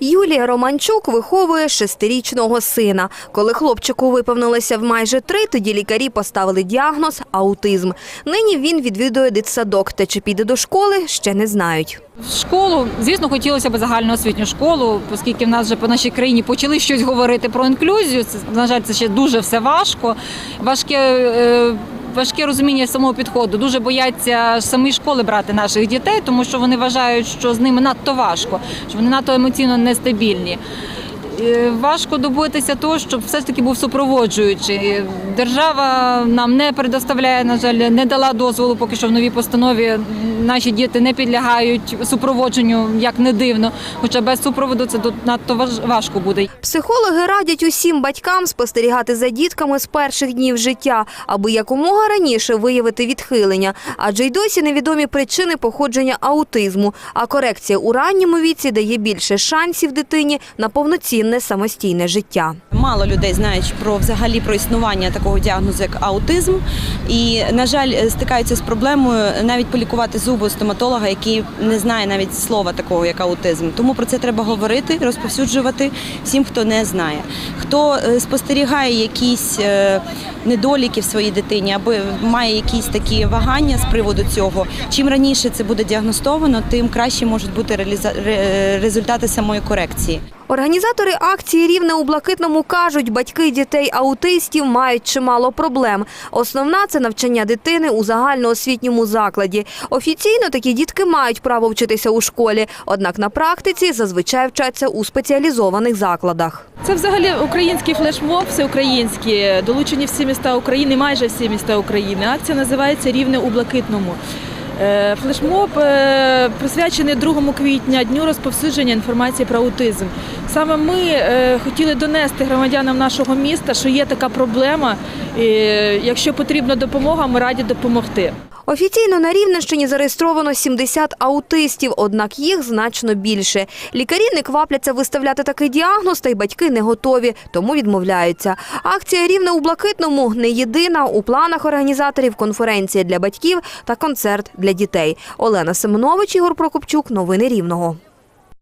Юлія Романчук виховує шестирічного сина. Коли хлопчику виповнилося в майже три, тоді лікарі поставили діагноз аутизм. Нині він відвідує дитсадок, та чи піде до школи, ще не знають. Школу, звісно, хотілося б загальноосвітню школу, оскільки в нас вже по нашій країні почали щось говорити про інклюзію. Це, на жаль, це ще дуже все важко. Важке, е, важке розуміння самого підходу. Дуже бояться самі школи брати наших дітей, тому що вони вважають, що з ними надто важко, що вони надто емоційно нестабільні. Е, Важко добитися того, щоб все ж таки був супроводжуючий. Держава нам не предоставляє, на жаль, не дала дозволу, поки що в новій постанові наші діти не підлягають супроводженню, як не дивно. Хоча без супроводу це надто важ- важко буде. Психологи радять усім батькам спостерігати за дітками з перших днів життя, аби якомога раніше виявити відхилення, адже й досі невідомі причини походження аутизму. А корекція у ранньому віці дає більше шансів дитині на повноцінне самостійне життя. Мало людей знають про взагалі про існування такого діагнозу, як аутизм, і на жаль, стикаються з проблемою навіть полікувати зуби стоматолога, який не знає навіть слова такого, як аутизм. Тому про це треба говорити, розповсюджувати всім, хто не знає. Хто е, спостерігає якісь е, недоліки в своїй дитині або має якісь такі вагання з приводу цього. Чим раніше це буде діагностовано, тим краще можуть бути результати самої корекції. Організатори акції Рівне у Блакитному кажуть, батьки дітей-аутистів мають чимало проблем. Основна це навчання дитини у загальноосвітньому закладі. Офіційно такі дітки мають право вчитися у школі, однак на практиці зазвичай вчаться у спеціалізованих закладах. Це взагалі український флешмоб, всеукраїнський. Долучені всі міста України, майже всі міста України. Акція називається Рівне у блакитному. Е, Флешмоб е, присвячений 2 квітня дню розповсюдження інформації про аутизм. Саме ми е, хотіли донести громадянам нашого міста, що є така проблема. і Якщо потрібна допомога, ми раді допомогти. Офіційно на Рівненщині зареєстровано 70 аутистів, однак їх значно більше. Лікарі не квапляться виставляти такий діагноз, та й батьки не готові, тому відмовляються. Акція Рівне у Блакитному не єдина. У планах організаторів конференція для батьків та концерт для дітей. Олена Семенович, Ігор Прокопчук. Новини Рівного.